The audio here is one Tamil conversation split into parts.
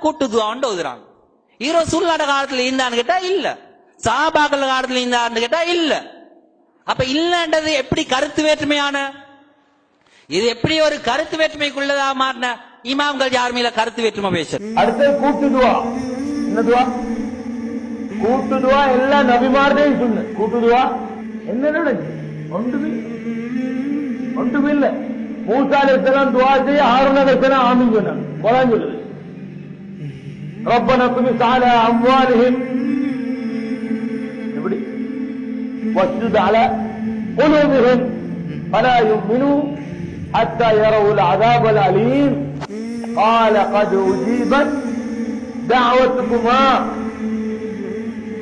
கூட்டு துவான்னு ஓதுறாங்க ஈரோ சூழ்நாட காலத்துல இருந்தான்னு கேட்டா இல்ல. சாபாக்கள் காலத்துல இருந்தான்னு கேட்டா இல்ல. அப்ப இல்லன்றது எப்படி கருத்து வேற்றுமையான? இது எப்படி ஒரு கருத்து வேற்றுமைக்குள்ளதா மாறின? இமாம்கள் யார் மேல கருத்து வேற்றுமை பேச அடுத்து கூட்டு துவா என்ன துவா கூட்டு துவா எல்லா நபிமார்டையும் சொன்ன கூட்டு துவா என்ன நடக்கு ஒன்றுமே ஒன்றுமே இல்ல. மூசா அலைஹிஸ்ஸலாம் துவா செய்ய ஹாரூன் அலைஹிஸ்ஸலாம் ஆமீன் சொன்னாங்க. குரான் சொல்லுது. ரப்பன துமி சால அம்வாலிஹிம் எப்படி واسجد على قلوبهم فلا يؤمنوا حتى يروا العذاب الأليم قال قد أجيبت دعوتكما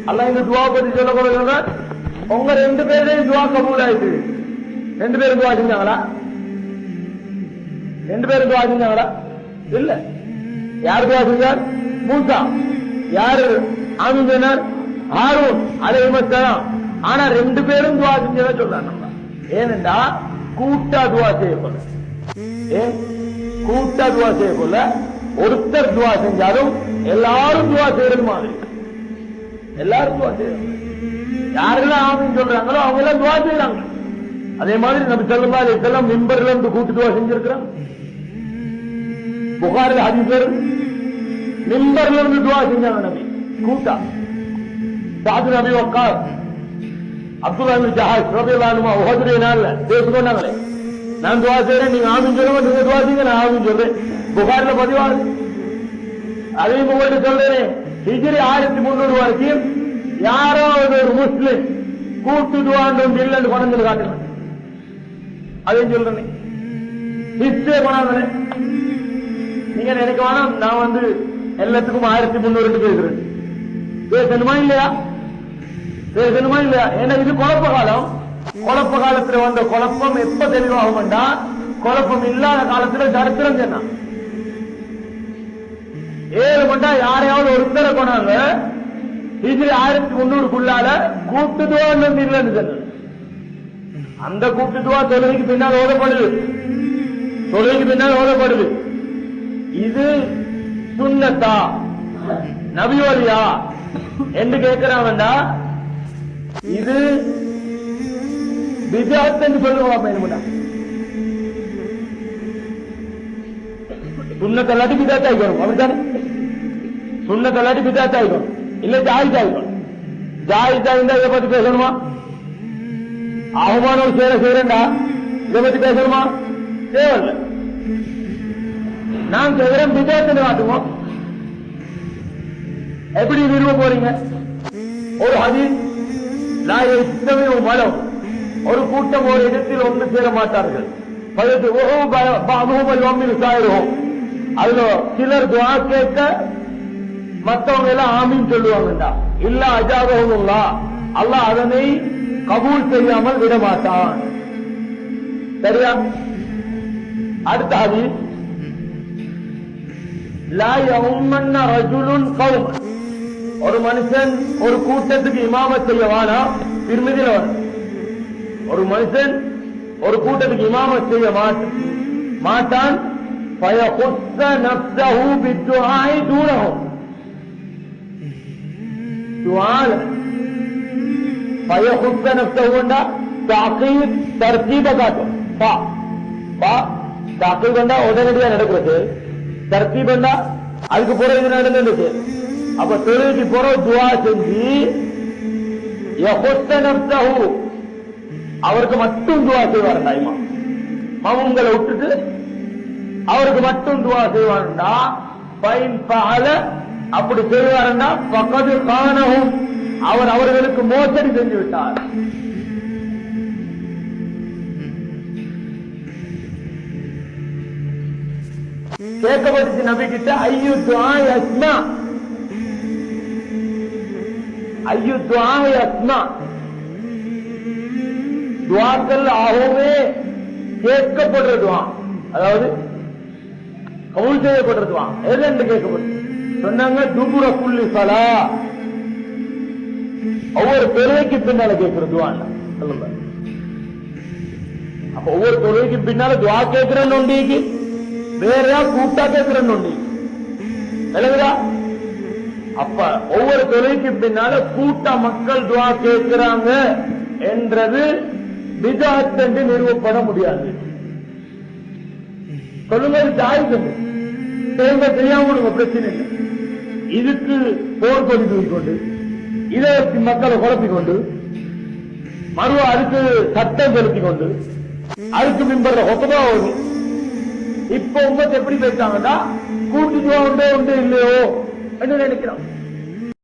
அல்லாஹ் இந்த துவா பத்தி சொல்ல கூட சொல்றார் உங்க ரெண்டு பேரையும் துவா கபூல் ஆயிட்டு ரெண்டு பேரும் துவா செஞ்சாங்களா ரெண்டு பேரும் துவா செஞ்சாங்களா இல்ல யார் துவா செஞ்சார் மூசா யாரு? ஆமீன் சொன்னார் ஹாரூன் அலைஹிஸ்ஸலாம் ஆனா ரெண்டு பேரும் துவா செஞ்சதா சொல்றாங்க நம்ம. ஏனென்றா கூட்டா துவா செய்யப்பட ஏன் கூட்டா துவா செய்யப்பட ஒருத்தர் துவா செஞ்சாலும் எல்லாரும் துவா செய்யறது மாதிரி. எல்லாரும் துவா செய்யறாங்க யாரெல்லாம் ஆமின்னு சொல்றாங்களோ அவங்க எல்லாம் துவா செய்யறாங்க அதே மாதிரி நம்ம செல்லும் இதெல்லாம் மிம்பர்ல இருந்து கூட்டு துவா செஞ்சிருக்கிறோம் புகாரில் அதிபர் மிம்பர்ல இருந்து துவா செஞ்சாங்க நபி. கூட்டா. சாது நபி ஒக்கா அப்துல்லா ஜஹாஸ் ரபிலானுமா அன்ஹு நாள்ல பேசிக்கொண்டாங்களே நான் துவா செய்றேன் நீங்க ஆமின் சொல்லுங்க நீங்க துவா செய்யுங்க நான் ஆமின் சொல்றேன். புகாரில பதிவாகுது. அதையும் உங்கள்ட்ட சொல்றேன். டிகிரி ஆயிரத்தி முன்னூறு வரைக்கும் யாராவது ஒரு முஸ்லிம் கூட்டு துவாண்டும் இல்லைன்னு கொண்டு காட்டுறேன் அதையும் சொல்றேன். ஹிஸ்டே கொண்டாந்தனே நீங்க நினைக்க வேணாம் நான் வந்து எல்லாத்துக்கும் ஆயிரத்தி முன்னூறு பேசுறது பேசணுமா இல்லையா? பேசணுமா இல்லையா? ஏன்னா இது குழப்ப காலம். குழப்ப காலத்துல வந்த குழப்பம் எப்ப தெளிவாகும்டா? குழப்பம் இல்லாத காலத்துல சரித்திரம் சொன்னான் ஏழு மண்டா யாரையாவது ஒருத்தரை கொண்டாங்க ஹிஜ்ரி ஆயிரத்தி முன்னூறுக்குள்ளால கூட்டுதுவா இல்லைன்னு சொன்னது அந்த கூப்பிட்டுவா தொழுகைக்கு பின்னால் ஓதப்படுது. தொழுகைக்கு பின்னால் ஓதப்படுது. இது சுண்ணத்தா நபியோலியா? என்று கேட்கிறான்டா இது விஜயத்தன்னு சொல்லுவோம் என்ன சுண்ணத்தல்லாட்டி விதாத்த ஆயிக்கணும். அப்படித்தானே? சுண்ணத்தல்லாட்டி விதாத்த ஆயிக்கணும். இல்ல ஜாயிஸ் ஜாய் ஜாயிஸ் இருந்தா இதை பத்தி பேசணுமா? அவமானம் சேர சேரண்டா இதை பத்தி பேசணுமா? தேவையில்லை. நான் செய்கிறேன் விஜயத்தின் காட்டுவோம். எப்படி விரும்ப போறீங்க? ஒரு ஹதீஸ் நான் இத்தனை மலம் ஒரு கூட்டம் ஒரு இடத்தில் ஒன்று சேர மாட்டார்கள். அதுல சிலர் துவா கேட்க மத்தவங்க எல்லாம் ஆமின்னு சொல்லுவாங்கடா இல்ல அஜாபகம் அல்லாஹ் அதனை கபூல் செய்யாமல் விட மாட்டான் சரியா? அடுத்த ஹதீஸ் ஒரு மனுஷன் ஒரு கூட்டத்துக்கு இமாம செய்யவானா திருமதியில ஒரு மனுஷன் ஒரு கூட்டத்துக்கு இமாம செய்ய மாட்டான் தூரம் فيخص نفسه تعقيب ترتيب ذاته تعقيب உடனடியாக நடக்கிறது தர்த்தீப் அதுக்கு பிறகு இது நடந்துச்சு அப்ப தொழுகைக்கு பிறகு துவா செஞ்சு அவருக்கு மட்டும் துவா செய்வாருண்டா தாய்மா மவுங்களை விட்டுட்டு அவருக்கு மட்டும் துவா செய்வாருண்டா பைன் பகல அப்படி செய்வாருண்டா பக்கத்து காணவும் அவர் அவர்களுக்கு மோசடி செஞ்சு விட்டார் கேட்கப்பட்டுச்சு நபி கிட்ட ஐயு துவா ஐயு துவா யஸ்மா. துவாக்கள் ஆகவே கேட்கப்படுற துவா. அதாவது கவுல் செய்யப்படுற துவா. எது என்று கேட்கப்படுது சொன்னாங்க துபுர புள்ளி சலா. ஒவ்வொரு தொழுகைக்கு பின்னால கேட்கிற துவா சொல்லுங்க. அப்ப ஒவ்வொரு தொழுகைக்கு பின்னால துவா கேட்கிறேன்னு உண்டிக்கு வேற கூட்டா கேட்கிறேன்னு உண்டி விளங்குதா அப்ப ஒவ்வொரு தொலைக்கு பின்னால கூட்ட மக்கள் துவா கேட்கிறாங்க என்றது விதாத் என்று நிறுவப்பட முடியாது. சொல்லுங்க இது ஜாயிஸ் தெரியாம கொடுங்க பிரச்சனை இல்லை. இதுக்கு போர் கொடி தூக்கிக்கொண்டு இதை மக்களை குழப்பிக் கொண்டு மறுவா அதுக்கு சட்டம் செலுத்திக் கொண்டு அதுக்கு மின்பற ஒப்பதா இப்ப உங்க எப்படி பேசாங்கன்னா கூட்டு துவா உண்டோ உண்டு இல்லையோ என்று நினைக்கிறோம்